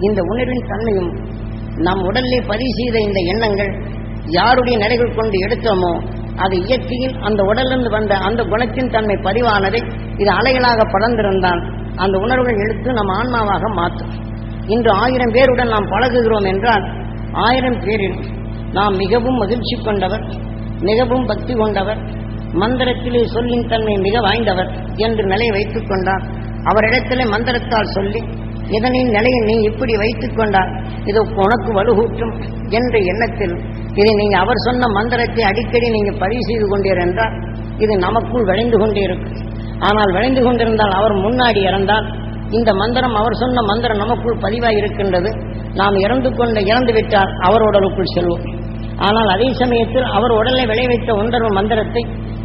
இந்த உணர்வின் தன்மையும் நம் உடலிலே பதிவு செய்த இந்த எண்ணங்கள் யாருடைய நடைகள் கொண்டு எடுத்தோமோ அது இயற்கையில் அந்த உடலிருந்து வந்த அந்த குணத்தின் தன்மை பதிவானதை இது அலைகளாக படர்ந்திருந்தால் அந்த உணர்வுகள் எடுத்து நம் ஆன்மாவாக மாற்றும். இன்று ஆயிரம் பேருடன் நாம் பழகுகிறோம் என்றால் ஆயிரம் பேரில் நாம் மிகவும் மகிழ்ச்சி கொண்டவர் மிகவும் பக்தி கொண்டவர் மந்திரத்திலே சொல்லின் தன்மை மிக வாய்ந்தவர் என்று நிலை வைத்துக் கொண்டார். அவரிடத்திலே மந்திரத்தால் சொல்லி இதனின் நிலையை நீ இப்படி வைத்துக் கொண்டால் இது உனக்கு வலுகூட்டும் என்ற எண்ணத்தில். இதை நீங்க அவர் சொன்ன மந்திரத்தை அடிக்கடி நீங்க பதிவு செய்து கொண்டீர் என்றால் இது நமக்குள் விளைந்து கொண்டே இருக்கும் ஆனால் விளைந்து கொண்டிருந்தால் அவர் முன்னாடி இறந்தால் இந்த மந்திரம் அவர் சொன்ன மந்திரம் நமக்குள் பதிவாய் இருக்கின்றது. நாம் இறந்து கொண்ட இறந்து விட்டால் அவர் உடலுக்குள் செல்வோம். ஆனால் அதே சமயத்தில் அவர் உடலை விளைவித்த ஒன்றரை மந்திரத்தை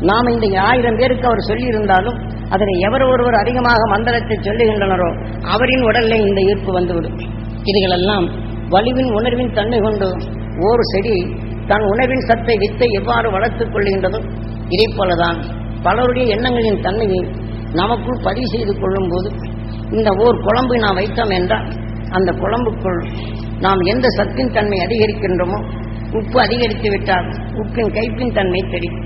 நாம் இந்த ஆயிரம் பேருக்கு அவர் சொல்லியிருந்தாலும் அதனை எவர் ஒருவர் அதிகமாக மந்திரத்தை சொல்லுகின்றனரோ அவரின் உடல்ல இந்த ஈர்ப்பு வந்துவிடும். இதுகளெல்லாம் வலிவின் உணர்வின் தன்மை கொண்டு ஓர் செடி தன் உணர்வின் சத்தை வித்தை எவ்வாறு வளர்த்துக் கொள்கின்றதோ இதை போலதான் பலருடைய எண்ணங்களின் தன்மையை நமக்குள் பதிவு செய்து கொள்ளும் போது இந்த ஓர் குழம்பு நாம் வைத்தோம் என்றால் அந்த குழம்புக்குள் நாம் எந்த சத்தின் தன்மை அதிகரிக்கின்றோமோ உப்பு அதிகரித்து விட்டால் உப்பின் கைப்பின் தன்மை தெரியும்.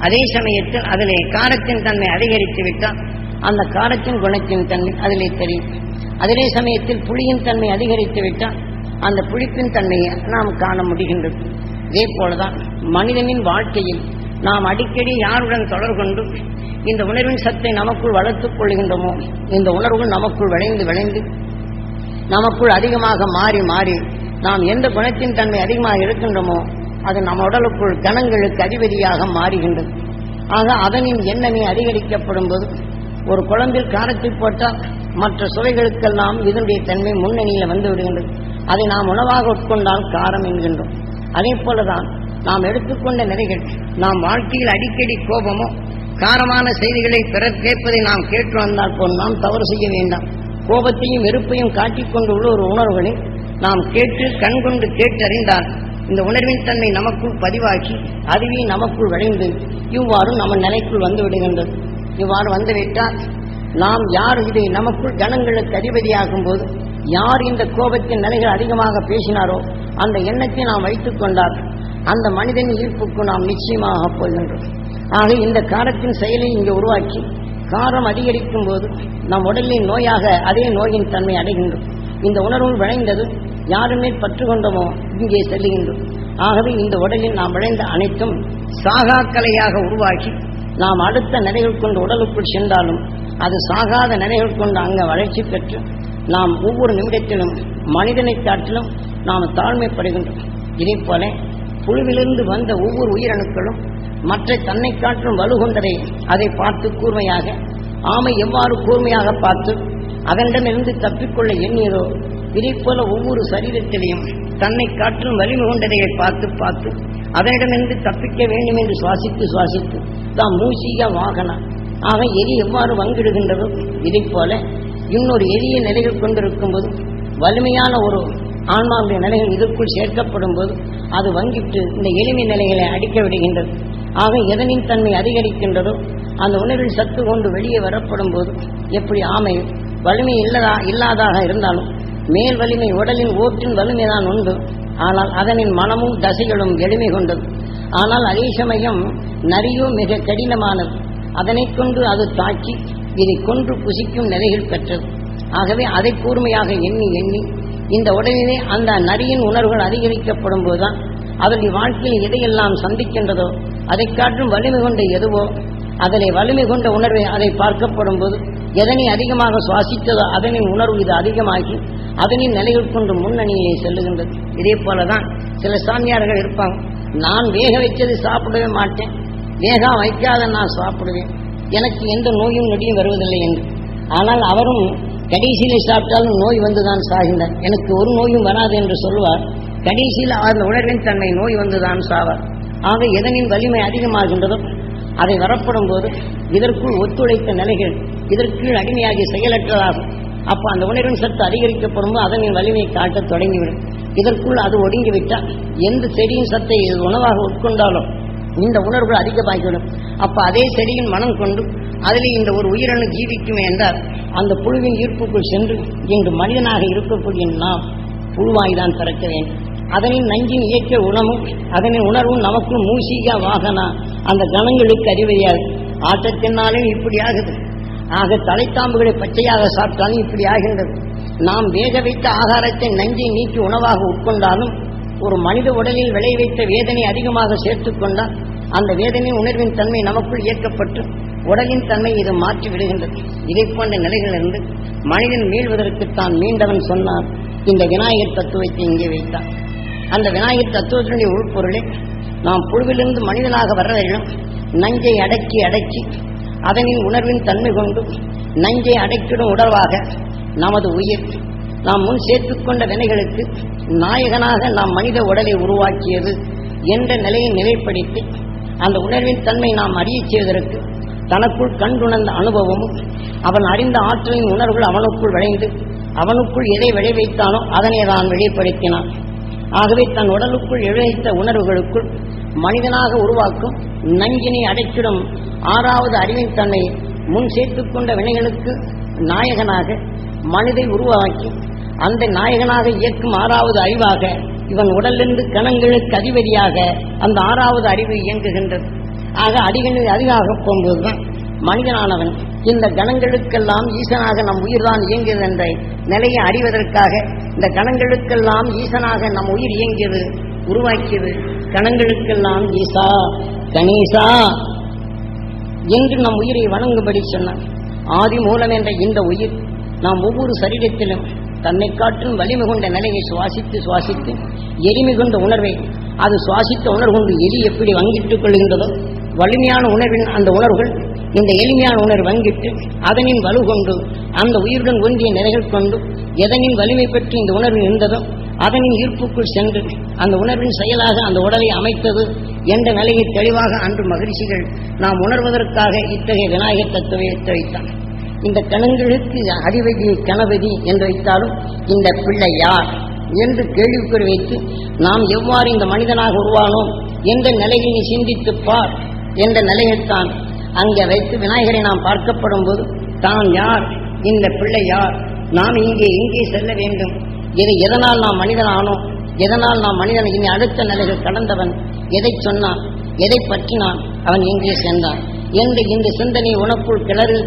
அதே சமயத்தில் அதிலே காரத்தின் தன்மை அதிகரித்து விட்டால் அந்த காரத்தின் குணத்தின் தன்மை அதிலே தெரியும். அதே சமயத்தில் புளியின் தன்மை அதிகரித்து விட்டால் அந்த புளிப்பின் தன்மையை நாம் காண முடிகின்றது. இதே போலதான் மனிதனின் வாழ்க்கையில் நாம் அடிக்கடி யாருடன் தொடர்பு கொண்டு இந்த உணர்வின் சத்தை நமக்குள் வளர்த்துக் கொள்கின்றோமோ இந்த உணர்வுகள் நமக்குள் விளைந்து விளைந்து நமக்குள் அதிகமாக மாறி மாறி நாம் எந்த குணத்தின் தன்மை அதிகமாக இருக்கின்றோமோ அது நம் உடலுக்குள் கணங்களுக்கு அதிபதியாக மாறுகின்றது. ஆக அதனின் எண்ணமே அதிகரிக்கப்படும் போது ஒரு குழம்பில் காரத்தை போட்டால் மற்ற சுவைகளுக்கெல்லாம் இதனுடைய தன்மை முன்னணியில் வந்து விடுகின்றது. அதை நாம் உணவாக உட்கொண்டால் காரம் என்கின்றோம். அதே போலதான் நாம் எடுத்துக்கொண்ட நிலைகள் நாம் வாழ்க்கையில் அடிக்கடி கோபமோ காரமான செய்திகளை பிறர் கேட்பதை நாம் கேட்டு வந்தால் போல் நாம் தவறு செய்ய வேண்டாம். கோபத்தையும் வெறுப்பையும் காட்டிக்கொண்டு உள்ள ஒரு உணர்வுகளை நாம் கேட்டு கண்கொண்டு கேட்டறிந்தால் இந்த உணர்வின் தன்மை நமக்குள் பதிவாக்கி அதுவே நமக்குள் விளைந்து இவ்வாறு நம்ம நிலைக்குள் வந்து விடுகின்றது. இவ்வாறு வந்துவிட்டால் நாம் யார் இதை நமக்குள் ஜனங்களுக்கு அதிபதியாகும் போது யார் இந்த கோபத்தின் நிலைகள் அதிகமாக பேசினாரோ அந்த எண்ணத்தை நாம் வைத்துக் கொண்டால் அந்த மனிதன் ஈர்ப்புக்கு நாம் நிச்சயமாக போகின்றோம். ஆக இந்த காரத்தின் செயலை இங்கே உருவாக்கி காரம் அதிகரிக்கும் போது நம் உடலின் நோயாக அதே நோயின் தன்மை அடைகின்றோம் இந்த உணர்வு விளைந்தது யாருமே பற்று கொண்டோமோ இங்கே செல்லுகின்றோம். ஆகவே இந்த உடலில் நாம் விளைந்த அனைத்தும் சாகாக்கலையாக உருவாகி நாம் அடுத்த நிலைகள் கொண்டு உடலுக்குள் சென்றாலும் அது சாகாத நிலைகள் கொண்டு அங்கே வளர்ச்சி பெற்று நாம் ஒவ்வொரு நிமிடத்திலும் மனிதனை காட்டிலும் நாம் தாழ்மைப்படுகின்றோம். இதே போல புழுவிலிருந்து வந்த ஒவ்வொரு உயிரணுக்களும் மற்ற தன்னை காட்டிலும் வலுகொண்டதை அதை பார்த்து கூர்மையாக ஆமை எவ்வாறு கூர்மையாக பார்த்து அதனிடமிருந்து தப்பிக்கொள்ள எண்ணியதோ இதைப்போல ஒவ்வொரு சரீரத்திலையும் தன்னை காற்றும் வலிமை கொண்டதையை பார்த்து பார்த்து அதனிடமிருந்து தப்பிக்க வேண்டும் என்று சுவாசித்து சுவாசித்து தாம் மூசிக வாகனம் ஆக எரி எவ்வாறு வங்கிடுகின்றதோ இதை போல இன்னொரு எரிய நிலைகள் கொண்டிருக்கும் போது வலிமையான ஒரு ஆன்மாவுடைய நிலைகள் இதற்குள் சேர்க்கப்படும் போது அது வங்கிட்டு இந்த எளிமை நிலைகளை அடிக்க விடுகின்றது. ஆக எதனின் தன்மை அதிகரிக்கின்றதோ அந்த உணவில் சத்து கொண்டு வெளியே வரப்படும் போது எப்படி ஆமை வலிமை இல்லதா இல்லாதாக இருந்தாலும் மேல் வலிமை உடலின் ஓட்டின் வலிமைதான் உண்டு. ஆனால் அதனின் மனமும் தசைகளும் எளிமை கொண்டது. ஆனால் அதே சமயம் நரியோ மிக கடினமானது. அதனைக் கொண்டு அது தாக்கி இதை கொன்று புசிக்கும் நிலைகள் பெற்றது. ஆகவே அதை கூர்மையாக எண்ணி எண்ணி இந்த உடலிலே அந்த நரியின் உணர்வுகள் அதிகரிக்கப்படும் போதுதான் அவருடைய வாழ்க்கையில் எதையெல்லாம் சந்திக்கின்றதோ அதை காட்டும் வலிமை கொண்ட எதுவோ அதனை வலிமை கொண்ட உணர்வை அதை பார்க்கப்படும் போது எதனை அதிகமாக சுவாசித்ததோ அதனின் உணர்வு இது அதிகமாகி அதனையும் நிலைகள் கொண்டு முன்னணியிலே செல்லுகின்றது. இதே போலதான் சில சாமியார்கள் இருப்பாங்க. நான் வேக வைச்சது சாப்பிடவே மாட்டேன். வேகா வைக்காத நான் சாப்பிடுவேன். எனக்கு எந்த நோயும் நொடியும் வருவதில்லை என்று. ஆனால் அவரும் கடைசியிலே சாப்பிட்டாலும் நோய் வந்துதான் சாகின்றார். எனக்கு ஒரு நோயும் வராது என்று சொல்வார் கடைசியில் அந்த உணர்வின் தன்னை நோய் வந்துதான் சாவார். ஆக எதனின் வலிமை அதிகமாகின்றதோ அதை வரப்படும் போது இதற்குள் ஒத்துழைத்த நிலைகள் இதற்குள் அடிமையாகி செயலற்றதாகும். அப்போ அந்த உணர்வின் சத்து அதிகரிக்கப்படும் அதனின் வலிமையை காட்டத் தொடங்கிவிடும். இதற்குள் அது ஒடுங்கிவிட்டால் எந்த செடியின் சத்தை இது உணவாக உட்கொண்டாலும் இந்த உணர்வுகள் அதிகமாகிவிடும். அப்ப அதே செடியின் மனம் கொண்டு அதிலே இந்த ஒரு உயிரணு ஜீவிக்குமே என்றால் அந்த புழுவின் ஈர்ப்புக்குள் சென்று இங்கு மனிதனாக இருக்கக்கூடிய நாம் புழுவாய்தான் பிறக்க வேண்டும். அதனின் நஞ்சின் இயக்க உணவும் அதனின் உணர்வும் நமக்கு மூசிகா வாகனா அந்த கணங்களுக்கு அறிவையாது ஆட்டத்தினாலும் இப்படி ஆகுது. ஆக தலைத்தாம்புகளை பச்சையாக சாப்பிட்டாலும் இப்படி ஆகின்றது நாம் வேக வைத்த ஆகாரத்தை நஞ்சை நீக்கி உணவாக உட்கொண்டாலும் ஒரு மனித உடலில் விளை வைத்த வேதனை அதிகமாக சேர்த்துக் கொண்டால் அந்த வேதனை உணர்வின் தன்மை நமக்குள் இயக்கப்பட்டு உடலின் தன்மை இது மாற்றி விடுகின்றது. இதை போன்ற நிலைகளிலிருந்து மனிதன் மீள்வதற்கு தான் மீண்டவன் சொன்னார். இந்த விநாயகர் தத்துவத்தை இங்கே வைத்தான் அந்த விநாயகர் தத்துவத்தினுடைய உள்பொருளை நாம் புழுவிலிருந்து மனிதனாக வர வேண்டும் நஞ்சை அடக்கி அடக்கி அதனின் உணர்வின் தன்மை கொண்டு நஞ்சை அடைக்கிடும் உடல்வாக நமது உயிர் நாம் முன் சேர்த்துக்கொண்ட வினைகளுக்கு நாயகனாக நாம் மனித உடலை உருவாக்கியது என்ற நிலையை நிலைப்படுத்தி அந்த உணர்வின் தன்மை நாம் அறியச் செய்வதற்கு தனக்குள் கண்டுணர்ந்த அனுபவமும் அவன் அறிந்த ஆற்றலின் உணர்வுகள் அவனுக்குள் விளைந்து அவனுக்குள் எதை விளைவித்தானோ அதனை தான் வெளிப்படுத்தினான். ஆகவே தன் உடலுக்குள் எழுதித்த உணர்வுகளுக்குள் மனிதனாக உருவாக்கும் நஞ்சினை அடைச்சிடும் ஆறாவது அறிவின் தன்னை முன் சேர்த்துக் கொண்ட வினைகளுக்கு நாயகனாக மனிதை உருவாக்கி அந்த நாயகனாக இயக்கும் ஆறாவது அறிவாக இவன் உடலிருந்து கணங்களுக்கு அதிபதியாக அந்த ஆறாவது அறிவு இயங்குகின்றது. ஆக அடிகளின் அதிகாக போகும்போதுதான் மனிதனானவன் இந்த கணங்களுக்கெல்லாம் ஈசனாக நம் உயிர்தான் இயங்கியது என்ற நிலையை அறிவதற்காக இந்த கணங்களுக்கெல்லாம் ஈசனாக நம் உயிர் இயங்கியது உருவாக்கியது. கணங்களுக்கெல்லாம் ஈசா கணேசா என்று நம் உயிரை வணங்கும்படி சொன்னான் ஆதி மூலம் என்ற இந்த உயிர் நாம் ஒவ்வொரு சரீரத்திலும் தன்னை காட்டும் வலிமை கொண்ட நிலையை சுவாசித்து சுவாசித்து எளிமை கொண்ட உணர்வை அது சுவாசித்த உணர்வு கொண்டு எலி எப்படி வங்கிட்டுக் கொள்கின்றதோ வலிமையான உணர்வின் அந்த உணர்வுகள் இந்த எளிமையான உணர்வு வங்கிட்டு அதனின் வலு கொண்டு அந்த உயிருடன் ஒன்றிய நிலைகள் கொண்டு எதனின் வலிமை பெற்று இந்த உணர்வு இருந்ததோ அதனின் ஈர்ப்புக்குள் சென்று அந்த உணர்வின் செயலாக அந்த உடலை அமைத்தது என்ற நிலையை தெளிவாக அன்று மகிழ்ச்சிகள் நாம் உணர்வதற்காக இத்தகைய விநாயகர் தத்துவத்தை வைத்தான் இந்த கணங்களுக்கு அதிபதி கணபதி என்று வைத்தாலும் இந்த பிள்ளை யார் என்று கேள்விக்குறி வைத்து நாம் எவ்வாறு இந்த மனிதனாக உருவானோம் என்ற நிலையை நீ சிந்தித்துப் பார் என்ற நிலையைத்தான் அங்கே வைத்து விநாயகரை நாம் பார்க்கப்படும் போது தான் யார்? இந்த பிள்ளை யார்? நாம் இங்கே எங்கே செல்ல வேண்டும்? இது எதனால் நாம் மனிதனானோம்? எதனால் நாம் மனிதன்? இனி அடுத்த நிலைகள் கடந்தவன் எதை சொன்னான்? எதை பற்றினான்? அவன் எங்கே சென்றான் எந்த இந்த சிந்தனை உனக்குள் கிளறு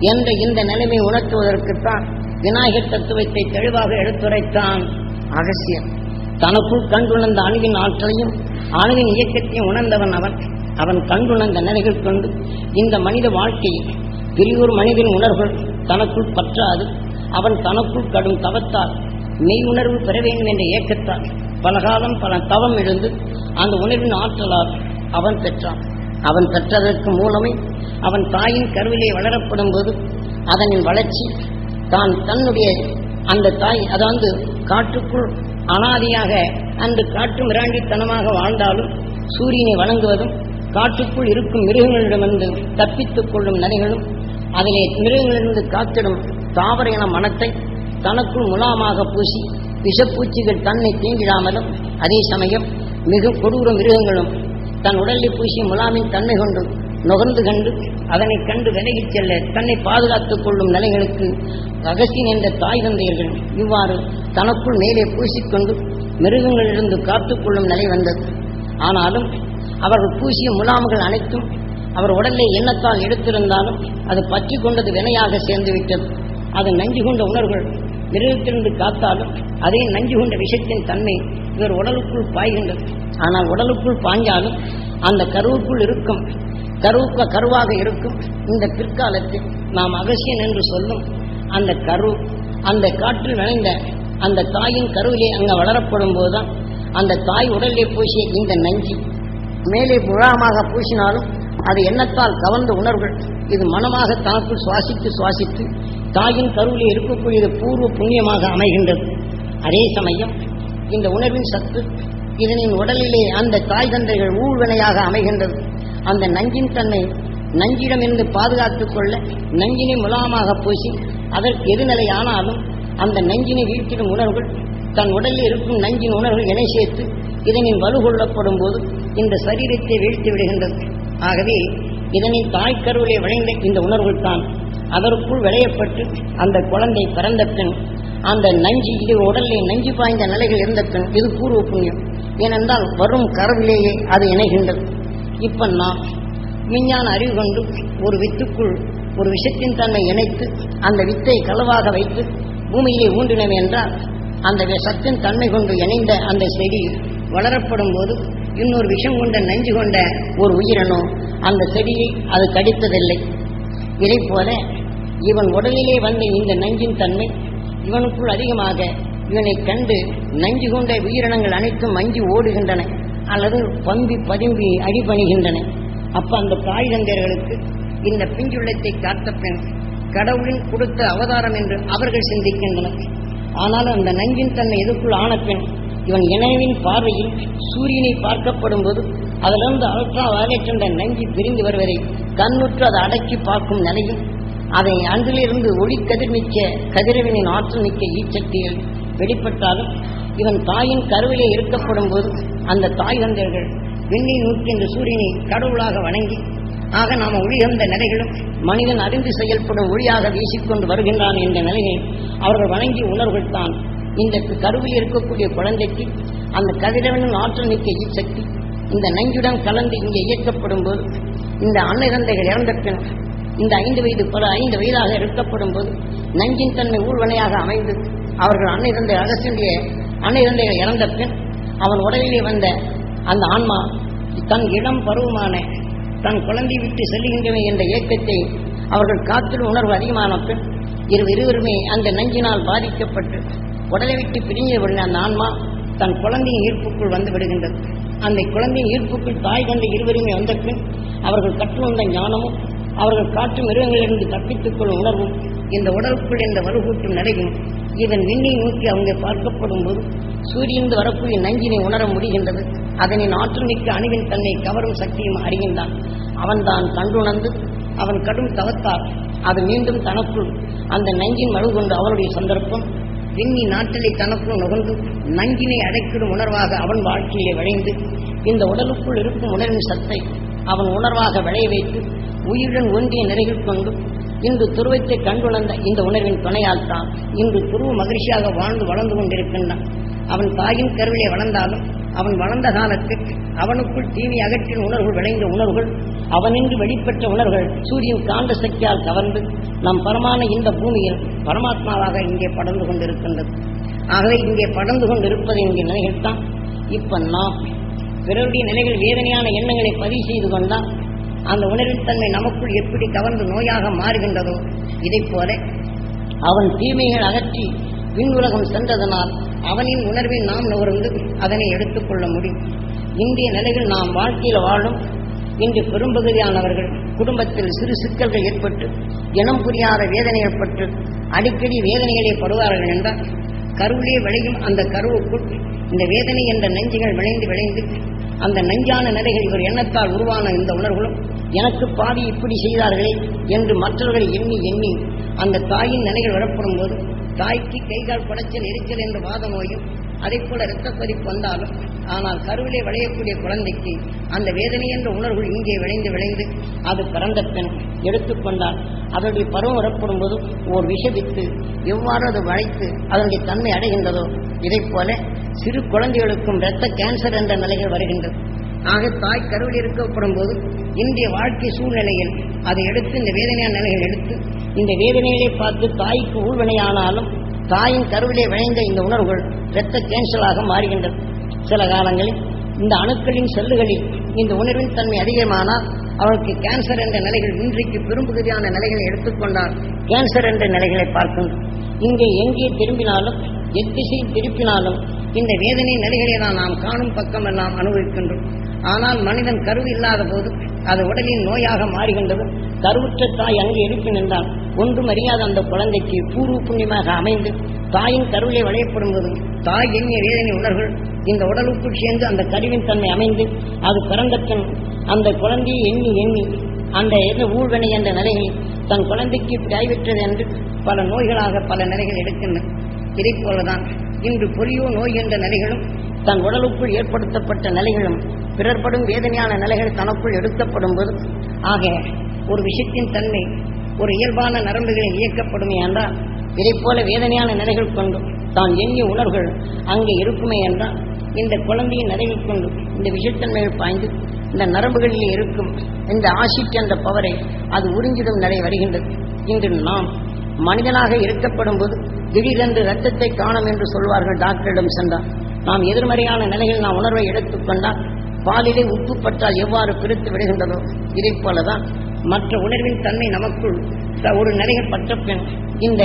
என்ற இந்த நிலைமை உணர்த்துவதற்குத்தான் விநாயகர் தத்துவத்தை தெளிவாக எடுத்துரைத்தான். அகசியம் தனக்குள் கண்டுணர்ந்த அணுவின் ஆற்றலையும் அணுவின் இயக்கத்தையும் உணர்ந்தவன் அவன். அவன் கண்டுணர்ந்த நிலைகள் கொண்டு இந்த மனித வாழ்க்கையை பெரியோர் மனிதன் உணர்வுகள் தனக்குள் பற்றாது. அவன் தனக்குள் கடும் தவத்தால் மெய் உணர்வு பெற வேண்டும் என்ற ஏக்கத்தால் பலகாலம் பல தவம் எழுந்து அந்த உணர்வின் ஆற்றலால் அவன் பெற்றான். அவன் பெற்றதற்கு மூலமே அவன் தாயின் கருவிலே வளரப்படும் போது அதனின் வளர்ச்சி தான் தன்னுடைய அந்த தாய் அதாவது காட்டுக்குள் அனாதியாக அந்த காட்டு மிராண்டித்தனமாக வாழ்ந்தாலும் சூரியனை வணங்குவதும் காட்டுக்குள் இருக்கும் மிருகங்களிடமிருந்து தப்பித்துக் கொள்ளும் நிலைகளும் அதிலே மிருகங்களிலிருந்து காத்திடும் தாவர இன மனத்தை தனக்குள் முலாமாக பூசி விஷப்பூச்சிகள் தன்னை தீங்கிடாமலும் அதே சமயம் மிக கொடூர மிருகங்களும் தன் உடலில் பூசி முலாமின் தன்மை கொண்டு நுகர்ந்து கண்டு அதனை கண்டு விலகிச் செல்ல தன்னை பாதுகாத்துக் கொள்ளும் நிலைகளுக்கு அகசியன் என்ற தாய் தந்தையர்கள் இவ்வாறு தனக்குள் மேலே பூசிக்கொண்டு மிருகங்களிலிருந்து காத்துக்கொள்ளும் நிலை வந்தது. ஆனாலும் அவர்கள் பூசிய முலாம்கள் அனைத்தும் அவர் உடலை எண்ணத்தால் எடுத்திருந்தாலும் அது பற்றி கொண்டது வினையாக சேர்ந்துவிட்டது அது நஞ்சு கொண்ட உணர்வுகள் மிருகத்திலிருந்து காத்தாலும் அதே நஞ்சு கொண்ட விஷத்தின் தன்மை இவர் உடலுக்குள் பாய்கின்றது. ஆனால் உடலுக்குள் பாய்ஞ்சாலும் அந்த கருவுக்குள் இருக்கும் கருவுக்கு கருவாக இருக்கும் இந்த பிற்காலத்தில் நாம் அவசியம் என்று சொல்லும் அந்த கரு அந்த காற்றில் விளைந்த அந்த தாயின் கருவிலே அங்கே வளரப்படும் போதுதான் அந்த தாய் உடலிலே பூசிய இந்த நஞ்சு மேலே புழாமாக பூசினாலும் அது எண்ணத்தால் கவர்ந்த உணர்வுகள். இது மனமாக தனக்குள் சுவாசித்து சுவாசித்து தாயின் கருவிலே இருக்கக்கூடியது பூர்வ புண்ணியமாக அமைகின்றது. அதே சமயம் இந்த உணர்வின் சத்து இதனின் உடலிலே அந்த தாய் தந்தைகள் ஊழ்வினையாக அமைகின்றது. அந்த நஞ்சின் தன்னை நஞ்சிடமிருந்து பாதுகாத்துக் கொள்ள நஞ்சினை முலாமாக பூசி அதற்கு எதிர்நிலை ஆனாலும் அந்த நஞ்சினை வீழ்த்திடும் உணர்வுகள் தன் உடலில் இருக்கும் நஞ்சின் உணர்வுகள் இணை சேர்த்து இதனின் வலுகொள்ளப்படும் போது இந்த சரீரத்தை வீழ்த்தி விடுகின்றது. ஆகவே இதனை தாய்க்கருவிலே விளைந்த இந்த உணர்வுகள் தான் அதற்குள் விளையப்பட்டு அந்த குழந்தை பிறந்த பின் அந்த நஞ்சு இது உடலிலே நஞ்சு பாய்ந்த நிலைகள் இருந்த பின் இது பூர்வ புண்ணியம். ஏனென்றால் வரும் கருவிலேயே அது இணைகின்றது. இப்ப நாம் விஞ்ஞான அறிவு கொண்டு ஒரு வித்துக்குள் ஒரு விஷத்தின் தன்மை இணைத்து அந்த வித்தை களவாக வைத்து பூமியிலே ஊன்றினோம் என்றால் அந்த விஷத்தின் தன்மை கொண்டு இணைந்த அந்த செடி வளரப்படும் போது இன்னொரு விஷம் கொண்ட நஞ்சு கொண்ட ஒரு உயிரினோ அந்த செடியை அது கடித்ததில்லை. இதை போல இவன் உடலிலே வந்த இந்த நஞ்சின் தன்மை இவனுக்குள் அதிகமாக இவனை கண்டு நஞ்சு கொண்ட உயிரினங்கள் அனைத்தும் மஞ்சி ஓடுகின்றன அல்லது பம்பி பதும்பி அடிபணிகின்றன. அப்ப அந்த தாய் தந்தையர்களுக்கு இந்த பிஞ்சுள்ளத்தை காத்த பெண் கடவுளின் கொடுத்த அவதாரம் என்று அவர்கள் சிந்திக்கின்றனர். ஆனால் அந்த நஞ்சின் தன்னை எதுக்குள் ஆன பெண் இவன் இணைவின் பார்வையில் சூரியனை பார்க்கப்படும் போது அதிலிருந்து அல்ட்ரா வயலட் என்ற நஞ்சு பிரிந்து வருவதை கண்ணுற்று அதை அடக்கி பார்க்கும் நிலையில் அதை அன்றிலிருந்து ஒளி கதிர்மிக்க கதிரவனின் ஆற்றல் மிக்க ஈச்சக்திகள் வெளிப்பட்டாலும் இவன் தாயின் கருவிலே இருக்கப்படும் போது அந்த தாய் தந்தையர்கள் விண்ணை நோக்கி சூரியனை கடவுளாக வணங்கி ஆக நாம் ஒளிகந்த நிலைகளும் மனிதன் அறிந்து செயல்படும் ஒளியாக வீசிக்கொண்டு வருகின்றான் என்ற நிலையை அவர்கள் வணங்கி உணர்வுகள் தான் இந்த கருவில் இருக்கக்கூடிய குழந்தைக்கு அந்த கதிரவனின் ஆற்றல் மிக்க ஈச்சக்தி இந்த நஞ்சுடன் கலந்து இங்கே இயக்கப்படும் போது இந்த அன்னிரந்தைகள் இறந்த பின் இந்த ஐந்து வயது பல ஐந்து வயதாக இருக்கப்படும் போது நஞ்சின் தன்மை ஊழ்வனையாக அமைந்து அவர்கள் அன்னை தந்தை அரசனுடைய அன்னை தந்தைகள் இறந்த பின் அவன் உடலிலே வந்த அந்த ஆன்மா தன் இளம் பருவமான தன் குழந்தை விட்டு செல்லுகின்றன என்ற இயக்கத்தை அவர்கள் காத்திடும் உணர்வு அதிகமான பின் இரு இருவருமே அந்த நஞ்சினால் பாதிக்கப்பட்டு உடலை விட்டு பிரிஞ்ச உடனே அந்த ஆன்மா தன் குழந்தையின் ஈர்ப்புக்குள் வந்து விடுகின்றது. அந்த குழந்தையின் ஈர்ப்புக்குள் தாய் கண்ட இருவருமே வந்த பின் அவர்கள் கற்றுவந்த ஞானமும் அவர்கள் காட்டு மிருகங்களிலிருந்து தப்பித்துக் கொள்ளும் உணர்வும் இந்த உடலுக்குள் இந்த வலுகூட்டும் நிலையும் இதன் விண்ணை நோக்கி அவங்க பார்க்கப்படும் போது சூரியன் வரக்கூடிய நஞ்சினை உணர முடிகின்றது. அதனின் ஆற்றல் மிக்க அணுவின் தன்னை கவரும் சக்தியும் அறிகின்றான். அவன்தான் கண்டுணர்ந்து அவன் கடும் தவத்தால் அது மீண்டும் தனக்குள் அந்த நஞ்சின் மழு கொண்டு அவருடைய சந்தர்ப்பம். விண்ணி நாட்டிலே தனக்குள் நுகர்ந்து நஞ்சினை அடைக்கிடும் உணர்வாக அவன் வாழ்க்கையிலே விளைந்து இந்த உடலுக்குள் இருக்கும் உணர்வின் சத்தை அவன் உணர்வாக விளைய வைத்து உயிருடன் ஒன்றிய நிறைவில் கொண்டு இன்று துருவத்தை கண்டுணர்ந்த இந்த உணர்வின் துணையால் தான் இன்று துருவ மகிழ்ச்சியாக வாழ்ந்து வளர்ந்து கொண்டிருக்கின்றான் அவன் தாயின் கருவிலே வளர்ந்தாலும் அவன் வளர்ந்த காலத்தில் அவனுக்குள் தீமை அகற்றின் உணர்வுகள் விளைந்த உணர்வுகள் அவனின்று வெளிப்பட்ட உணர்வுகள் சூரியன் காந்த சக்தியால் கவர்ந்து நம் பரமான இந்த பூமியில் பரமாத்மாவாக இங்கே படர்ந்து கொண்டிருக்கின்றது. ஆகவே இங்கே படர்ந்து கொண்டிருப்பது என்கிற நிலைகள்தான். இப்ப நாம் பிறருடைய நிலைகள் வேதனையான எண்ணங்களை பதிவு செய்து கொண்டால் அந்த உணர்வின் தன்மை நமக்குள் எப்படி கவர்ந்து நோயாக மாறுகின்றதோ இதைப் போல அவன் தீமைகள் அகற்றி விண்ணுலகம் சென்றதனால் அவனின் உணர்வை நாம் நுகர்ந்து அதனை எடுத்துக்கொள்ள முடியும். இந்திய நிலையில் நாம் வாழ்க்கையில் வாழும் இன்று பெரும்பகுதியானவர்கள் குடும்பத்தில் சிறு சிக்கல்கள் ஏற்பட்டு இனம் புரியாத வேதனை ஏற்பட்டு அடிக்கடி வேதனைகளை படுவார்கள் என்றால் கருவிலே விளையும் அந்த கருவுக்குள் இந்த வேதனை என்ற நெஞ்சுகள் விளைந்து விளைந்து அந்த நஞ்சான நிலைகள் இவர் எண்ணத்தால் உருவான இந்த உணர்வுகளும் எனக்கு பாதி இப்படி செய்தார்களே என்று மற்றவர்களை எண்ணி எண்ணி அந்த தாயின் நிலைகள் விடப்படும் போது தாய்க்கு கைகால் குடைச்சல் எரிச்சல் என்ற வாத நோயும் அதே போல இரத்த கொதிப்பு வந்தாலும் ஆனால் கருவிலே விளையக்கூடிய குழந்தைக்கு அந்த வேதனை என்ற உணர்வு இங்கே விளைந்து விளைந்து அது பிறந்த பெண் எடுத்துக்கொண்டால் அதனுடைய பருவம் வரப்படும் போது ஓர் விஷவித்து எவ்வாறு அது வளைத்து அதனுடைய தன்மை அடைகின்றதோ இதை போல சிறு குழந்தைகளுக்கும் இரத்த கேன்சர் என்ற நிலைகள் வருகின்றது. ஆக தாய் கருவில் இருக்கப்படும் போது இந்திய வாழ்க்கை சூழ்நிலையில் அதை எடுத்து இந்த வேதனையான நிலைகள் எடுத்து இந்த வேதனைகளை பார்த்து தாய்க்கு ஊழ்வினையானாலும் தாயின் கருவிலே விளைந்த இந்த உணர்வுகள் இரத்த கேன்சலாக மாறுகின்றது சில காலங்களில் இந்த அணுக்களின் செல்லுகளில் இந்த உணர்வின் தன்மை அதிகமானால் அவருக்கு கேன்சர் என்ற நிலைகள் இன்றைக்கு பெரும்பகுதியான நிலைகளை எடுத்துக்கொண்டால் கேன்சர் என்ற நிலைகளை பார்க்கின்றோம் இங்கே எங்கே திரும்பினாலும் எத்திசை திருப்பினாலும் இந்த வேதனை நிலைகளை தான் நாம் காணும் பக்கமெல்லாம் அனுபவிக்கின்றோம். ஆனால் மனிதன் கருவு இல்லாத போது அது உடலின் நோயாக மாறுகின்றது. கருவுற்ற தாய் அங்கு இருப்பி நின்றால் ஒன்றும் அறியாத அந்த குழந்தைக்கு பூர்வ புண்ணியமாக அமைந்து தாயின் கருவிலே வளையப்படும் போது தாய் எண்ணிய வேதனை உணர்கள் இந்த உடலுக்குள் சேர்ந்து அந்த கருவின் தன்மை அமைந்து அது பிறந்த பின் அந்த குழந்தையை எண்ணி எண்ணி அந்த எது ஊழ்வினை என்ற நிலையில் தன் குழந்தைக்கு இப்படி என்று பல நோய்களாக பல நிலைகள் எடுக்கின்றன. இதை போலதான் இன்று பொலியோ நோய் என்ற நிலைகளும் தன் உடலுக்குள் ஏற்படுத்தப்பட்ட நிலைகளும் பிறர்படும் வேதனையான நிலைகள் தனக்குள் எடுக்கப்படும் போது ஆக ஒரு விஷயத்தின் தன்மை ஒரு இயல்பான நரம்புகளில் இயக்கப்படுமே என்றால் இதைப்போல வேதனையான நிலைகள் கொண்டு தான் எண்ணிய உணர்வுகள் அங்கே இருக்குமே என்றால் இந்த குழந்தையின் நிலைகள் கொண்டு இந்த விஷத்தன்மைகள் பாய்ந்து இந்த நரம்புகளில் இருக்கும் இந்த ஆசிட் என்ற பவரை அது உறிஞ்சிடும் நிலை வருகின்றது. இன்று நாம் மனிதனாக இருக்கப்படும் போது திடீரென்று ரத்தத்தை காணும் என்று சொல்வார்கள் டாக்டரிடம் சென்றார் நாம் எதிர்மறையான நிலையில் நாம் உணர்வை எடுத்துக்கொண்டால் பாலிலே உப்பு பட்டால் எவ்வாறு பிரித்து விடுகின்றதோ இதைப் போலதான் மற்ற உணர்வின் தன்மை நமக்குள் ஒரு நிலையில் பட்ட பின் இந்த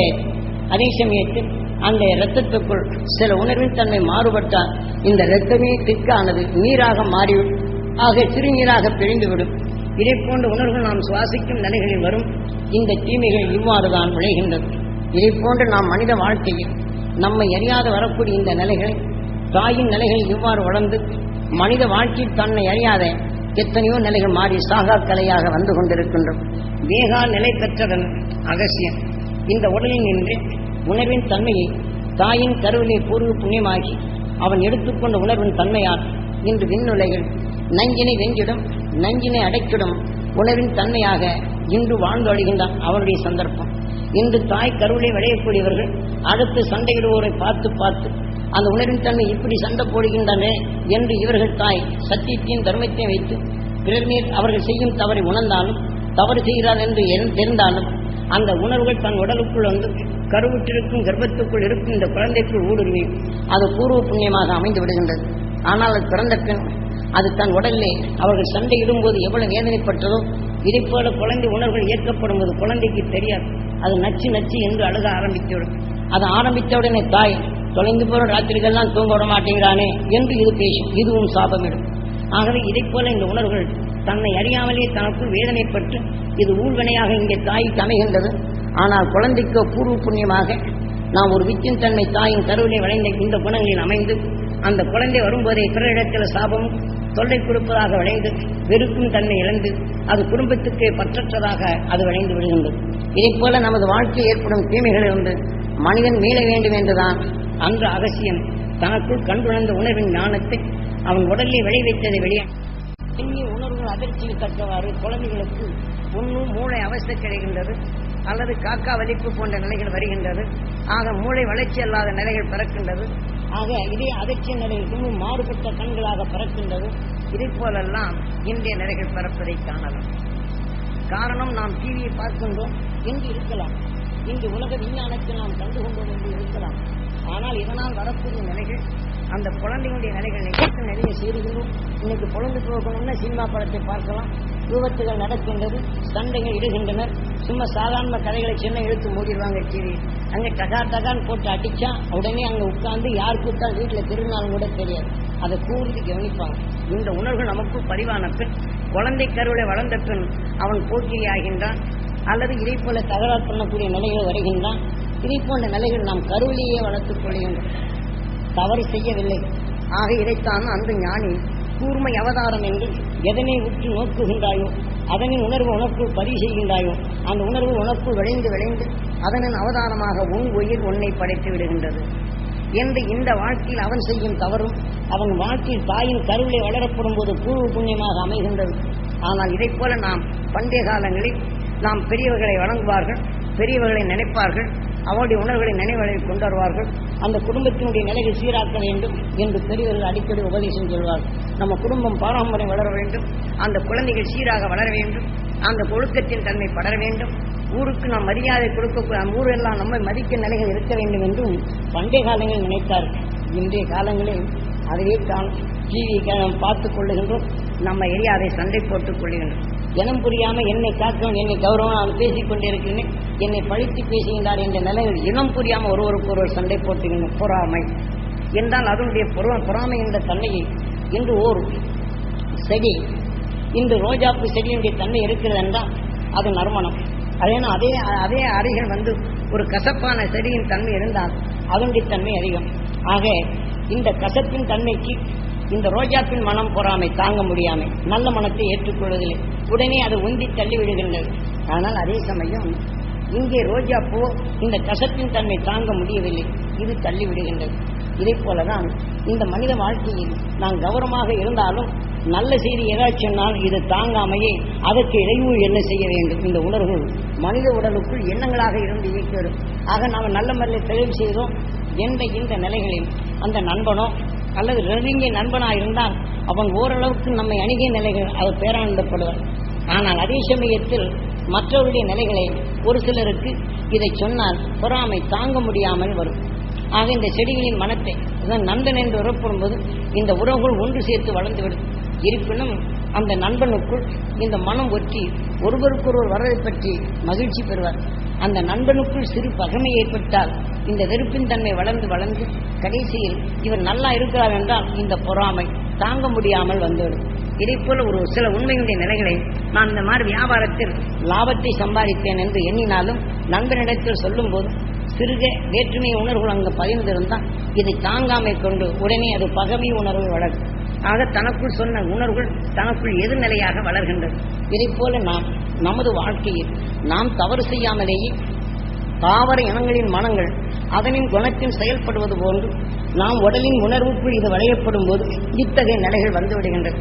அதே சமயத்தில் அந்த இரத்தத்துக்குள் சில உணர்வின் தன்மை மாறுபட்டால் இந்த இரத்தமே திக்கானது நீராக மாறி ஆக சிறுநீராக பிழிந்துவிடும். இதை போன்ற உணர்வுகள் நாம் சுவாசிக்கும் நிலைகளில் வரும். இந்த தீமைகள் இவ்வாறு தான் விளைகின்றது. இதை போன்று நாம் மனித வாழ்க்கையில் நம்மை அறியாது வரக்கூடிய இந்த நிலைகளை தாயின் நிலைகள் இவ்வாறு வளர்ந்து மனித வாழ்க்கையில் தன்னை அறியாத எத்தனையோ நிலைகள் மாறி சாகா கலையாக வந்து கொண்டிருக்கின்றோம் வேகா நிலை பெற்றதன் அகசியம். இந்த உடலில் நின்று உணர்வின் தன்மையை தாயின் கருவிலே பூர்வ புண்ணியமாகி அவன் எடுத்துக்கொண்ட உணர்வின் தன்மையால் இன்று விண்ணுலைகள் நஞ்சினை வெஞ்சிடும் நஞ்சினை அடைக்கிடும் உணர்வின் தன்மையாக இன்று வாழ்ந்து வருகின்றான் அவனுடைய சந்தர்ப்பம். இன்று தாய் கருவிலே விளையக்கூடியவர்கள் அடுத்து சண்டையிடுவோரை பார்த்து பார்த்து அந்த உணர்வின் தன்மை இப்படி சண்டை போடுகின்றன என்று இவர்கள் தாய் சத்தியத்தையும் தர்மத்தையும் வைத்து பிறர் அவர்கள் செய்யும் தவறை உணர்ந்தாலும் தவறு செய்கிறார் என்று தெரிந்தாலும் அந்த உணர்வுகள் தன் உடலுக்குள் வந்து கருவுற்றிருக்கும் கர்ப்பத்துக்குள் இருக்கும் இந்த குழந்தைக்குள் ஊடுருவி அது பூர்வ புண்ணியமாக அமைந்து விடுகின்றது. ஆனால் அது பிறந்த பின் அது தன் உடலிலே அவர்கள் சண்டையிடும்போது எவ்வளவு வேதனைப்பட்டதோ இதை போல குழந்தை உணர்வுகள் இயக்கப்படும் போது குழந்தைக்கு தெரியாது. அது நச்சு நச்சு என்று அழுக ஆரம்பித்துவிடும் அது ஆரம்பித்தவுடனே தாய் தொலைந்து போற ராத்திரிகள்லாம் தூங்க விட மாட்டேங்கிறானே என்று இது பேசும். இதுவும் சாபமிடும் ஆகவே இதைப் போல இந்த உணர்வுகள் தன்னை அறியாமலே தனக்குள் வேதனைப்பட்டு இது ஊழ்வினையாக இங்கே தாய்க்கு அமைகின்றது ஆனால் குழந்தைக்கு பூர்வ புண்ணியமாக நாம் ஒரு வித்தின் தன்மை தாயின் கருவிலே விளைந்த இந்த குணங்களில் அமைந்து அந்த குழந்தை வரும்போதே பிறரிடத்தில் சாபம் தொல்லை கொடுப்பதாக விளைந்து வெறுக்கும் தன்மை இழந்து அது குடும்பத்துக்கு பற்றற்றதாக அது விளைந்து விடுகின்றது. இதைப் போல நமது வாழ்க்கையில் ஏற்படும் தீமைகளிலிருந்து மனிதன் மீள வேண்டும் என்றுதான் அன்று அவசியம் தனக்குள் கண்டுணர்ந்த உணர்வின் ஞானத்தை அவன் உடலில் விளைவித்ததை வெளியே. எண்ணிய உணர்வுகள் அதிர்ச்சியில் தக்கவாறு குழந்தைகளுக்கு ஒன்றும் மூளை அவஸ்தை கிடைக்கின்றது. அல்லது காக்கா வலிப்பு போன்ற நிலைகள் வருகின்றது. ஆக மூளை வளர்ச்சி அல்லாத நிலைகள் பிறக்கின்றது. ஆக இதே அதிர்ச்சி நிலையில் இன்னும் மாறுபட்ட கண்களாக பிறக்கின்றது. இதை போலெல்லாம் இந்திய நிலைகள் பிறப்பதை காணலாம். காரணம் நாம் டிவியை பார்க்கின்றோம். இங்கு இருக்கலாம். இங்கு உலக விஞ்ஞானத்தை நாம் கண்டுகொண்டோம் என்று இருக்கலாம். ஆனால் இதனால் வரக்கூடிய நிலைகள் அந்த குழந்தைகளுடைய நிலைகள் நிகழ்த்த நிறைய செய்திகளும் இன்னைக்கு பொழுது போகணும்னா சினிமா படத்தை பார்க்கலாம். விபத்துகள் நடக்கின்றது சண்டைகள் இடுகின்றனர் சும்மா சாதாரண கதைகளை சின்ன இழுத்து மூடிடுவாங்க டிவி அங்கே டகா டகான்னு போட்டு அடிச்சா உடனே அங்கே உட்கார்ந்து யார் கூட்டா வீட்டில் திருநாளும் கூட தெரியாது. அதை கூர்ந்து கவனிப்பாங்க. இந்த உணர்வு நமக்கு பதிவான பின் குழந்தை கருவில வளர்ந்த பின் அவன் போக்கிரி ஆகின்றான் அல்லது இதை போல தகராறு பண்ணக்கூடிய நிலைகள் வருகின்றான். இதை போன்ற நிலைகள் நாம் கருவிலேயே வளர்த்துக் கொள்கின்றோம் தவறு செய்யவில்லை. ஆக இதைத்தான் அந்த ஞானி கூர்மை அவதாரம் என்று எதனை உற்று நோக்குகின்றாயோ அதனின் உணர்வு உனக்குள் பதிவு செய்கின்றாயோ அந்த உணர்வு உனக்குள் விளைந்து விளைந்து அதனின் அவதாரமாக உன் உயிர் உன்னை படைத்து விடுகின்றது. என்று இந்த வாழ்க்கையில் அவன் செய்யும் தவறும் அவன் வாழ்க்கையில் தாயின் கருவிலே வளரப்படும் போது பூர்வ புண்ணியமாக அமைகின்றது. ஆனால் இதைப் போல நாம் பண்டைய காலங்களில் நாம் பெரியவர்களை வணங்குவார்கள் பெரியவர்களை நினைப்பார்கள் அவருடைய உணர்வுகளை நினைவுகளை கொண்டு வருவார்கள் அந்த குடும்பத்தினுடைய நிலையை சீராக்க வேண்டும் என்று பெரியவர்கள் அடிக்கடி உபதேசம் சொல்வார்கள். நம்ம குடும்பம் பாரம்பரியம் வளர வேண்டும். அந்த குழந்தைகள் சீராக வளர வேண்டும். அந்த ஒழுக்கத்தின் தன்மை படர வேண்டும். ஊருக்கு நாம் மரியாதை கொடுக்க ஊரெல்லாம் நம்மை மதிக்க நிலைகள் இருக்க வேண்டும் என்றும் பண்டைய காலங்களில் நினைத்தார்கள். இன்றைய காலங்களில் அதையே தான் டிவி பார்த்துக் கொள்ளுகின்றோம். நம்ம எரியாதை சண்டை போட்டுக் கொள்ளுகின்றோம். இனம் புரியாம என்னை காக்கணும் என்னை கௌரவம் நான் பேசிக் கொண்டிருக்கிறேன் என்னை பழித்து பேசுகின்றார் என்ற நிலையில் இனம் புரியாம ஒருவருக்கு ஒருவர் சண்டை போட்டுகின்ற பொறாமை. என்றால் அதனுடைய பொறா- பொறாமை என்ற தன்மையை இன்று ஓர் செடி இன்று ரோஜாப்பு செடியினுடைய தன்மை இருக்கிறது என்றால் அது நறுமணம். அதே அதே அதே அறைகள் வந்து ஒரு கசப்பான செடியின் தன்மை இருந்தால் அதனுடைய தன்மை அதிகம். ஆக இந்த கசப்பின் தன்மைக்கு இந்த ரோஜாப்பின் மனம் பொறாமை தாங்க முடியாமை. நல்ல மனத்தை ஏற்றுக்கொள்வதில்லை. உடனே அதை உந்தி தள்ளி விடுகின்றது ஆனால் அதே சமயம் இங்கே ரோஜா பூ இந்த கசப்பின் தன்மை தாங்க முடியவில்லை. இது தள்ளி விடுகின்றது இதைப் போலதான் இந்த மனித வாழ்க்கையில் நாம் கௌரவமாக இருந்தாலும் நல்ல செய்தி ஏதாச்சும் சொன்னால் இது தாங்காமையே அதற்கு இடையூறு என்ன செய்ய வேண்டும்? இந்த உணர்வு மனித உடலுக்குள் எண்ணங்களாக இருந்து இயக்கி வரும் ஆக நாம் நல்ல முறையில் தெளிவு செய்தோம். என்ற இந்த நிலைகளில்? அந்த நண்பனோ அல்லது நெருங்கிய நண்பனாக இருந்தால் அவன் ஓரளவுக்கு நம்மை அணுகிய நிலைகள் அவர் பேரானந்தப்படுவார். ஆனால் அதே சமயத்தில் மற்றவருடைய நிலைகளை ஒரு சிலருக்கு இதை சொன்னால் பொறாமை தாங்க முடியாமல் வரும். ஆக இந்த செடிகளின் மனத்தை அதான் நண்பன் என்று உறப்படும்போது இந்த உறவுகள் ஒன்று சேர்த்து வளர்ந்துவிடும் இருப்பினும் அந்த நண்பனுக்குள் இந்த மனம் ஒற்றி ஒருவருக்கொருவர் வரவை பற்றி மகிழ்ச்சி பெறுவார். அந்த நண்பனுக்குள் சிறு பகமை ஏற்பட்டால் இந்த வெறுப்பின் தன்மை வளர்ந்து வளர்ந்து கடைசியில் இவர் நல்லா இருக்கிறார் என்றால் இந்த பொறாமை தாங்க முடியாமல் வந்துவிடும். இதை போல ஒரு சில உண்மையுடைய நிலைகளை நான் இந்த மாதிரி வியாபாரத்தில் லாபத்தை சம்பாதித்தேன் என்று எண்ணினாலும் நண்பனிடத்தில் சொல்லும்போது சிறுக வேற்றுமை உணர்வுகள் அங்கு பதிந்திருந்தால் இதை தாங்காமை கொண்டு உடனே அது பகமை உணர்வு வளர்க்கும். ஆக தனக்குள் சொன்ன உணர்வுகள் தனக்குள் எதிர்நிலையாக வளர்கின்றது. இதை போல நாம் நமது வாழ்க்கையில் நாம் தவறு செய்யாமலேயே தாவர இனங்களின் மனங்கள் அதனின் குணத்தில் செயல்படுவது போன்று நாம் உடலின் உணர்வுக்குள் இது வளையப்படும் போது இத்தகைய நிலைகள் வந்துவிடுகின்றது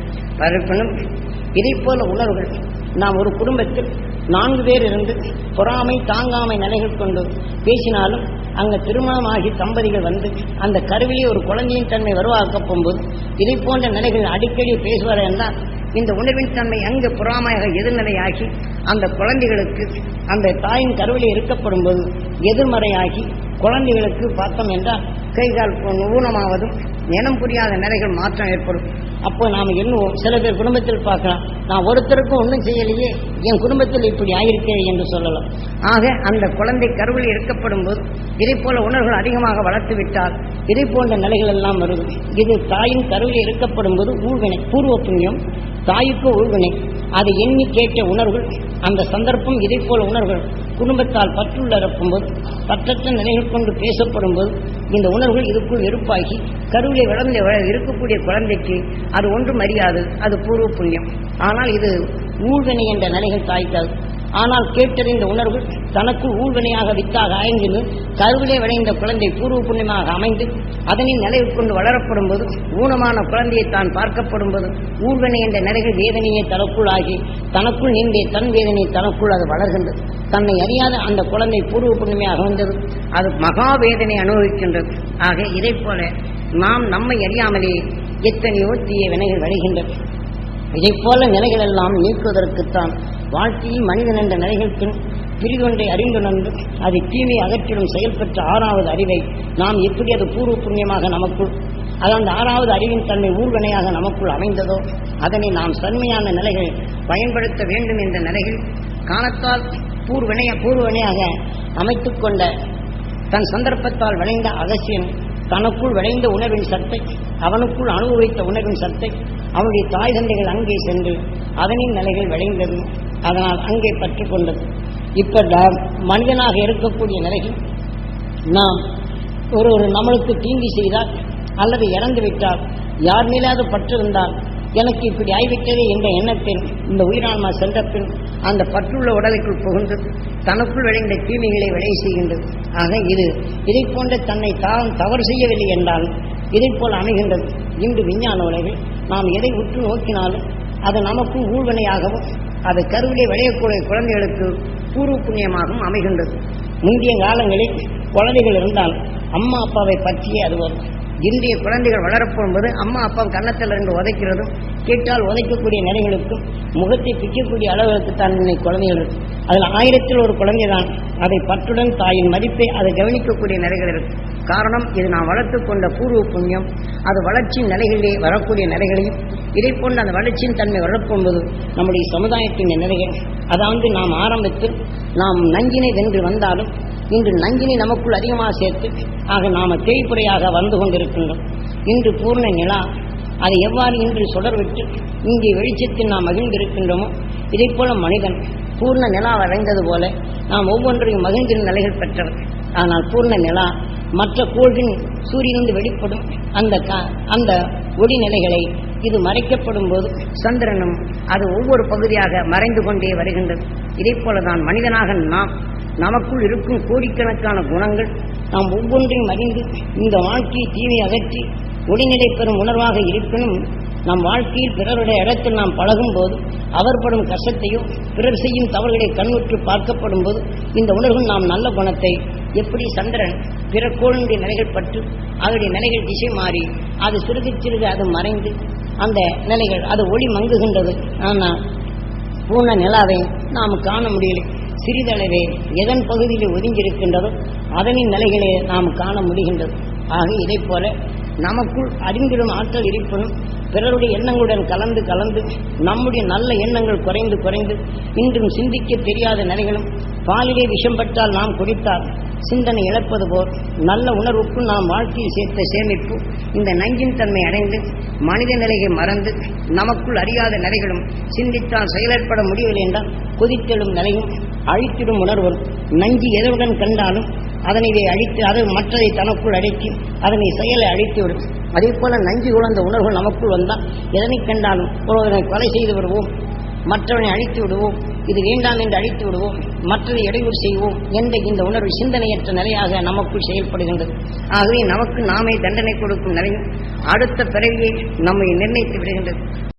இதை போல உணர்வுகள் நாம் ஒரு குடும்பத்தில் நான்கு பேர் இருந்து பொறாமை தாங்காமை நிலைகள் கொண்டு பேசினாலும் அங்க திருமணமாகி தம்பதிகள் வந்து அந்த கருவிலே ஒரு குழந்தையின் தன்மை வருவாக்க போகும்போது இதை போன்ற நிலைகள் அடிக்கடி பேசுவார் என்றால் இந்த உணர்வின் தன்மை அங்கு புறாமையாக எதிர்நிலையாகி அந்த குழந்தைகளுக்கு அந்த தாயின் கருவிலே இருக்கப்படும் போது எதிர்மறையாகி குழந்தைகளுக்கு பார்த்தோம் என்றால் கைகால் ஊனமாவதும் இனம் புரியாத நிலைகள் மாற்றம் ஏற்படும். அப்போ நாம் எண்ணுவோம் சில பேர் குடும்பத்தில் பார்க்கலாம் நான் ஒருத்தருக்கும் ஒன்றும் செய்யலையே என் குடும்பத்தில் இப்படி ஆயிருக்கே என்று சொல்லலாம். ஆக அந்த குழந்தை கருவில் இருக்கப்படும் போது இதை போல உணர்வுகள் அதிகமாக வளர்த்து விட்டால் இதை போன்ற நிலைகள் எல்லாம் வருது. இது தாயின் கருவில் இருக்கப்படும் போது ஊழ்வினை பூர்வ புண்ணியம் தாய்க்கு ஊழ்வினை அதை எண்ணி கேட்ட உணர்வுகள் அந்த சந்தர்ப்பம் இதை போல உணர்வுகள் குடும்பத்தால் பற்றுள்ளறப்பும் போது பற்றற்ற நிலைகள் கொண்டு பேசப்படும் போது இந்த உணர்வுகள் இதுக்குள் வெறுப்பாகி கருவிலை வளர்ந்த இருக்கக்கூடிய குழந்தைக்கு அது ஒன்றும் அறியாது அது பூர்வ புண்ணியம். ஆனால் இது ஊழ்வினை என்ற நிலைகள் தாய்க்காது ஆனால் கேட்டறிந்த உணர்வு தனக்குள் ஊழ்வினையாக வித்தாக அயங்கினு கருவிலே விளைந்த குழந்தை பூர்வ புண்ணியமாக அமைந்து அதனை நிலையை கொண்டு வளரப்படும் போது ஊனமான குழந்தையை தான் பார்க்கப்படும் போது ஊழ்வினை என்ற நிலைகள் வேதனையை தனக்குள் ஆகி தனக்குள் நீண்டே தன் வேதனை தனக்குள் அது வளர்கின்றது. தன்னை அறியாத அந்த குழந்தை பூர்வ புண்ணியமாக வந்தது அது மகா வேதனை அனுபவிக்கின்றது. ஆக இதை போல நாம் நம்மை அறியாமலே எத்தனையோ தீய வினைகள் வருகின்றது இதைப் போல நிலைகள் எல்லாம் நீக்குவதற்குத்தான் வாழ்க்கையில் மனிதன் என்ற நிலைகள் பின் பிரிதொன்றை அறிந்துணர்ந்து அது தீமை அகற்றிடும் செயல்பெற்ற ஆறாவது அறிவை நாம் எப்படி அது பூர்வ புண்ணியமாக நமக்குள் அது அந்த ஆறாவது அறிவின் தன்மை ஊர்வனையாக நமக்குள் அமைந்ததோ அதனை நாம் சன்மையான நிலைகள் பயன்படுத்த வேண்டும் என்ற நிலைகள் காலத்தால் பூர்வனைய பூர்வனையாக அமைத்துக் கொண்ட தன் சந்தர்ப்பத்தால் விளைந்த அகசியன் தனக்குள் விளைந்த உணர்வின் சத்தை அவனுக்குள் அனுபவித்த உணர்வின் சத்தை அவனுடைய தாய் தந்தைகள் அங்கே சென்று அதனின் நிலைகள் விளைந்தது. அதனால் அங்கே பற்றுக்கொண்டது கொண்டது. இப்ப மனிதனாக இருக்கக்கூடிய நிலையில் நாம் ஒரு ஒரு நம்மளுக்கு தீங்கி செய்தால் அல்லது இறந்து விட்டால் யார் மேலாவது பற்று இருந்தால் எனக்கு இப்படி ஆய்விட்டதே என்ற எண்ணத்தில் இந்த உயிரான்மா சென்ற பின் அந்த பற்றுள்ள உடலுக்குள் புகுந்து தனக்குள் விளைந்த தீமைகளை விளைய செய்கின்றது. ஆக இது இதை போன்ற தன்னை தான் தவறு செய்யவில்லை என்றால் இதை போல் அமைகின்றது. இன்று விஞ்ஞான உலகில் நாம் எதை உற்று நோக்கினாலும் அது நமக்கும் ஊழ்வினையாகவும் அது கருவிலே விளையக்கூடிய குழந்தைகளுக்கு பூர்வ புண்ணியமாகவும் அமைகின்றது. முந்தைய காலங்களில் குழந்தைகள் இருந்தால் அம்மா அப்பாவை பற்றியே அது வரும். இன்றைய குழந்தைகள் வளரப்போகும்போது அம்மா அப்பா கன்னத்தில் இருந்து உதைக்கிறதும் கேட்டால் உதைக்கக்கூடிய நிலைகளுக்கும் முகத்தை பிக்கக்கூடிய அளவுக்கு தான் இன்னைக்கு குழந்தைகள் அதில் ஆயிரத்தில் ஒரு குழந்தை தான் அதை பற்றுடன் தாயின் மதிப்பை அதை கவனிக்கக்கூடிய நிலைகள் இருக்கு. காரணம் இது நாம் வளர்த்து கொண்ட பூர்வ புண்ணியம். அது வளர்ச்சியின் நிலைகளிலே வரக்கூடிய நிலைகளையும் இதை போன்ற அந்த வளர்ச்சியின் தன்மை வளர்க்கும்போது நம்முடைய சமுதாயத்தின் நிலைகள். அதாவது நாம் ஆரம்பித்து நாம் நஞ்சினை வென்று வந்தாலும் இன்று நஞ்சினி நமக்குள் அதிகமாக சேர்த்து ஆக நாம தேய்ப்புறையாக வந்து கொண்டிருக்கின்றோம். இன்று பூர்ண நிலா அதை எவ்வாறு இன்று சுடர்விட்டு இங்கே வெளிச்சத்தில் நாம் மகிழ்ந்திருக்கின்றோமோ இதை போல மனிதன் பூர்ண நிலா அடைந்தது போல நாம் ஒவ்வொன்றையும் மகிழ்ந்தின் நிலைகள் பெற்றவர். ஆனால் பூர்ண நிலா மற்ற கோள்களின் சூரியனிருந்து வெளிப்படும் அந்த கா அந்த ஒளி நிலைகளை இது மறைக்கப்படும் போது சந்திரனும் அது ஒவ்வொரு பகுதியாக மறைந்து கொண்டே வருகின்றது. இதைப் போலதான் மனிதனாக நாம் நமக்குள் இருக்கும் கோடிக்கணக்கான குணங்கள் நாம் ஒவ்வொன்றையும் அறிந்து இந்த வாழ்க்கையை தீமை அகற்றி ஒளிநிலை பெறும் உணர்வாக இருப்பினும் நம் வாழ்க்கையில் பிறருடைய இடத்தில் நாம் பழகும் போது அவர் படும் கஷ்டத்தையோ பிறர் செய்யும் தவறுகளை கண்ணுற்று பார்க்கப்படும் போது இந்த உணர்வு நாம் நல்ல குணத்தை எப்படி சந்திரன் பிற கோளுடைய நிலைகள் பற்று அதனுடைய நிலைகள் திசை மாறி அது சிறுக சிறுகு அது மறைந்து அந்த நிலைகள் அது ஒளி மங்குகின்றது. ஆனால் பூர்ண நிலாவை நாம் காண முடியலை. சிறிதளவே எதன் பகுதியில் ஒதுங்கியிருக்கின்றதோ அதனின் நிலைகளை நாம் காண முடிகின்றது. ஆக இதைப் போல நமக்குள் அறிந்திடும் ஆற்றல் இருப்பினும் பிறருடைய எண்ணங்களுடன் கலந்து கலந்து நம்முடைய நல்ல எண்ணங்கள் குறைந்து குறைந்து இன்றும் சிந்திக்க தெரியாத நிலைகளும் பாலிலே விஷம் பட்டால் நாம் குடித்தால் சிந்தனை இழப்பது போல் நல்ல உணர்வுக்குள் நாம் வாழ்க்கையில் சேர்த்த சேமிப்பு இந்த நஞ்சின் தன்மை அடைந்து மனித நிலையை மறந்து நமக்குள் அறியாத நிலைகளும் சிந்தித்தால் செயலற்பட முடியவில்லை என்றால் கொதித்தெழும் நிலையும் அழித்திடும் உணர்வும் நஞ்சு எதனுடன் கண்டாலும் அதனை இதை அழித்து அது மற்றதை தனக்குள் அழைத்து அதனை செயலை அழித்துவிடும். அதே போல நஞ்சு குழந்த உணர்வு நமக்குள் வந்தால் எதனை கண்டாலும் ஒருவனை கொலை செய்து விடுவோம் மற்றவனை அழித்து விடுவோம் இது வேண்டாம் என்று அழித்து விடுவோம் மற்றதை இடையூறு செய்வோம் என்ற இந்த உணர்வு சிந்தனையற்ற நிலையாக நமக்குள் செயல்படுகின்றது. ஆகவே நமக்கு நாமே தண்டனை கொடுக்கும் நிலையும் அடுத்த பிறவியை நம்மை நிர்ணயித்து விடுகின்றது.